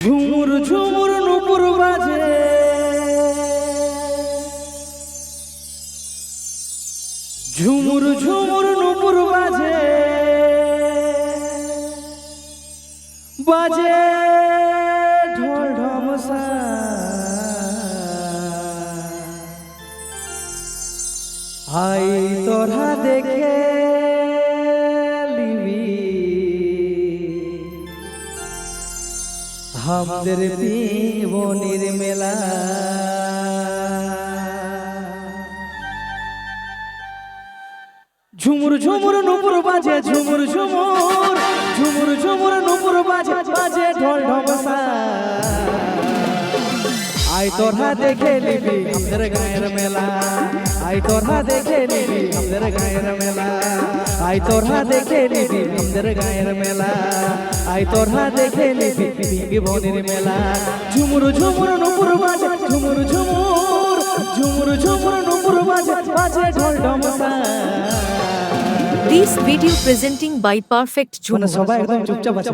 ঝুমুর ঝুমুর নুপুর বাজে। ঝুমুর ঝুমুর নুপুর বাজে। বাজে ঢোল ঢমসা। হাই তোরা দেখে আমাদের জীবনের মেলা। ঝুমুর ঝুমুর নুপুর বাজে, ঝুমুর ঝুমুর ঝুমুর ঝুমুর নুপুর বাজে বাজে ঢোল ঢমসা। আই তোরা দেখে নিবি আমাদের গায়ের মেলা। আই তোরা দেখে নিবি আমাদের গায়ের মেলা। আই তোরা দেখে নিবি আমাদের গায়ের মেলা। আই তোরা দেখে নিবি বনের মেলা। ঝুমুর ঝুমুর নুপুর বাজে ঝুমুর ঝুমুর ঝুমুর ঝুমুর নুপুর বাজে বাজে ঢোল ঢমসা This video presenting by Perfect মানে সবাই একদম চুপচাপ আছে।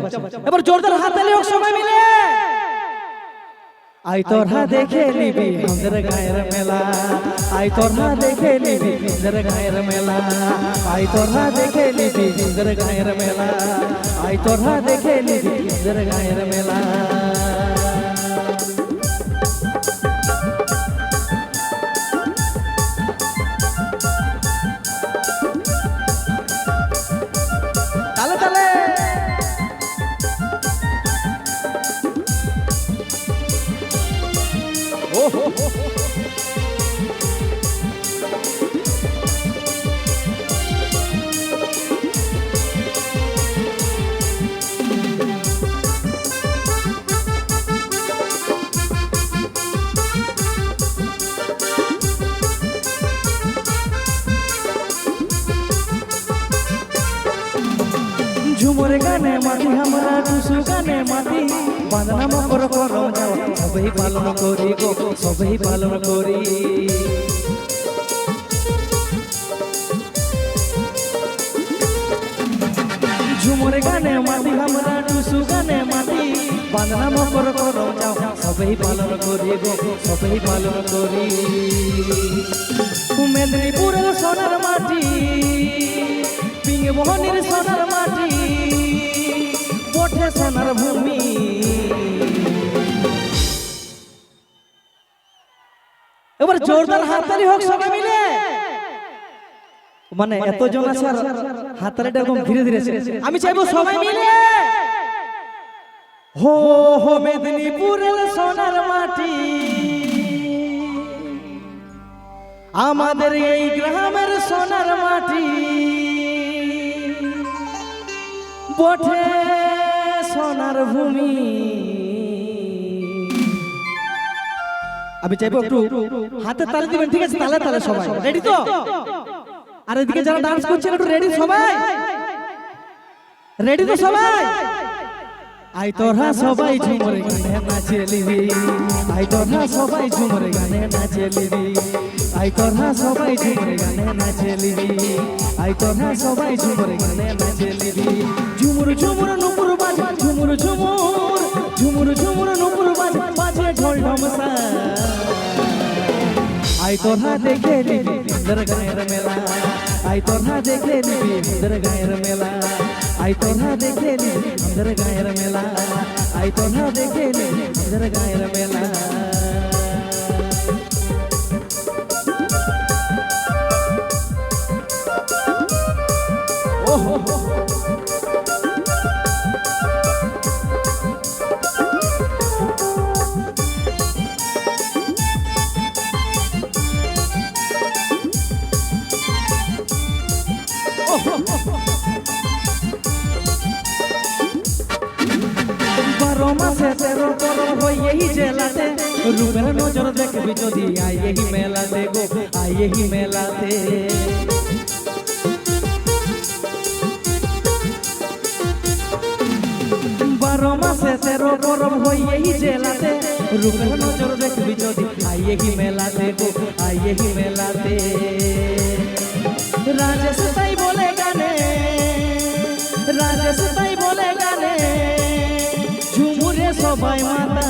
এবার জোরদার হাত তালি হোক সবাই মিলে। আই তোরা দেখে নিবি আমাদের গায়ের মেলা। আই তোরা দেখে নিবি আমাদের গায়ের মেলা। আই তোরা দেখে নিবি আমাদের গায়ের মেলা। আই তোরা দেখে নিবি আমাদের গায়ের মেলা। 哦哦哦哦 ঝুমুর গানে মাটি আমরা টুসু গানে মাটি বাঁধনা মকর যাওয়া সবই পালন করি গো সবই পালন করি ঝুমুর গানে মাটি আমরা টুসু গানে মাটি বাঁধনা মকর যাওয়া সবই পালন করি গো সবই পালন করি মেদিনীপুরের সোনার মাটি পিংমোহনের সোনার জোরদার হাততালি হোক সবাই মিলে। মানে এতজন আছে আর হাততালিটা এরকম ধীরে ধীরে আমি চাইব সবাই মিলে। হো হো মেদিনীপুরের সোনার মাটি। আমাদের এই গ্রামের সোনার মাটি। বটে সোনার ভূমি। আমি চাইব একটু হাতে তালে দিবেন, ঠিক আছে? তালে তালে সবাই। রেডি তো? আর এদিকে যারা ডান্স করছেন, একটু রেডি সবাই? রেডি তো সবাই? আই তোরা সবাই ঝুমরে গানে নাচে লিবি আই তোরা সবাই ঝুমরে গানে নাচে লিবি আই তোরা সবাই ঝুমরে গানে নাচে লিবি আই তোরা সবাই ঝুমরে গানে নাচে আই তোরা দেখে নিবি সুন্দর গায়ের মেলা আই তোরা দেখে নিবি সুন্দর গায়ের মেলা আই তোরা দেখে নিবি সুন্দর গায়ের মেলা আই তোরা দেখে নিবি সুন্দর গায়ের মেলা পরব হয় এই জেলাতে। রূপের নজর দেখবি যদি আই এই মেলাতে গো আই এই মেলাতে। বারো মাসে তেরো হয় এই জেলাতে। রূপের নজর দেখবি যদি আই এই মেলাতে গো আই এই মেলাতে। রাজেশ তাই বলে গানে, রাজেশ তাই বলে গানে। সবাই মাতা।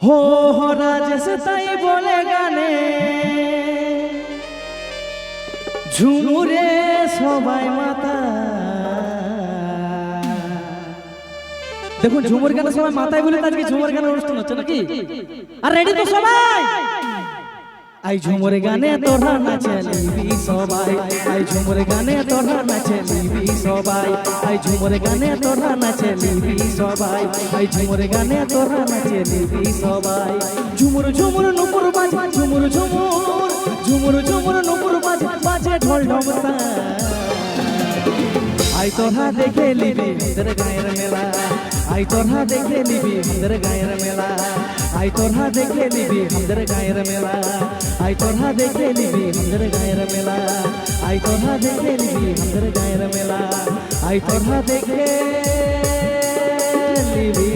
হো হো, রাজেশ, তাই বলে গানে। ঝুমুরে সবাই মাতা। দেখুন, ঝুমুর গানে সবাই মাথায় বলে আজকে ঝুমুর গানের অনুষ্ঠান হচ্ছে নাকি? আর রেডি তো সবাই? আই, ঝুমুর গানে তোরা নাচে ঝুমুর গানে তোরা নাচে লিবি সবাই। আই ঝুমুর গানে তোরা নাচে লিবি সবাই। আই ঝুমুর গানে তোরা নাচে লিবি সবাই। ঝুমুর ঝুমুর নুপুর বাজে, ঝুমুর ঝুমুর ঝুমুর ঝুমুর নুপুর বাজে বাজে ঢোল ঢমসা। আই তোরা দেখে লিবি আমাদের গায়ের মেলা। আই তোরা দেখে লিবি আমাদের গায়ের মেলা। আই তোরা দেখে নিবি আমাদের গায়ের মেলা। আই তোরা দেখে নিবি আমাদের গায়ের মেলা। আই তোরা দেখে নিবি আমাদের গায়ের মেলা। আই তোরা দেখে নিবি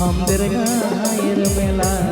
আমাদের গায়ের মেলা।